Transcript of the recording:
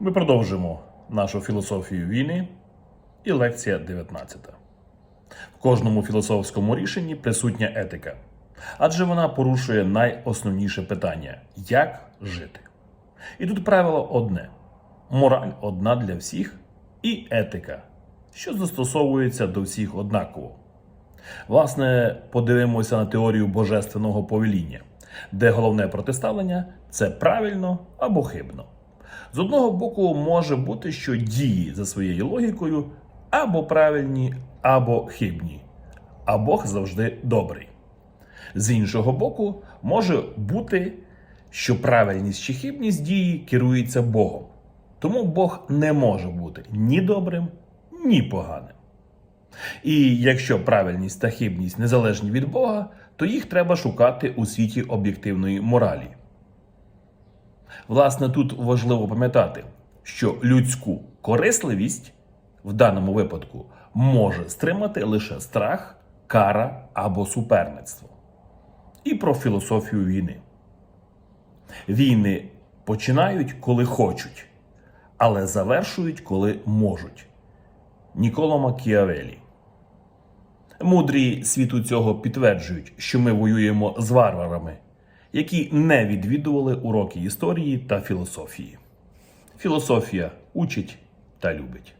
Ми продовжимо нашу філософію війни і лекція 19. В кожному філософському рішенні присутня етика, адже вона порушує найосновніше питання як жити. І тут правило одне: мораль одна для всіх, і етика, що застосовується до всіх однаково. Власне, подивимося на теорію божественного повеління, де головне протиставлення це правильно або хибно. З одного боку, може бути, що дії за своєю логікою або правильні, або хибні, а Бог завжди добрий. З іншого боку, може бути, що правильність чи хибність дії керується Богом. Тому Бог не може бути ні добрим, ні поганим. І якщо правильність та хибність незалежні від Бога, то їх треба шукати у світі об'єктивної моралі. Власне, тут важливо пам'ятати, що людську корисливість в даному випадку може стримати лише страх, кара або суперництво. І про філософію війни. Війни починають, коли хочуть, але завершують, коли можуть. Ніколо Макіавелі. Мудрі світу цього підтверджують, що ми воюємо з варварами, які не відвідували уроки історії та філософії. Філософія учить та любить.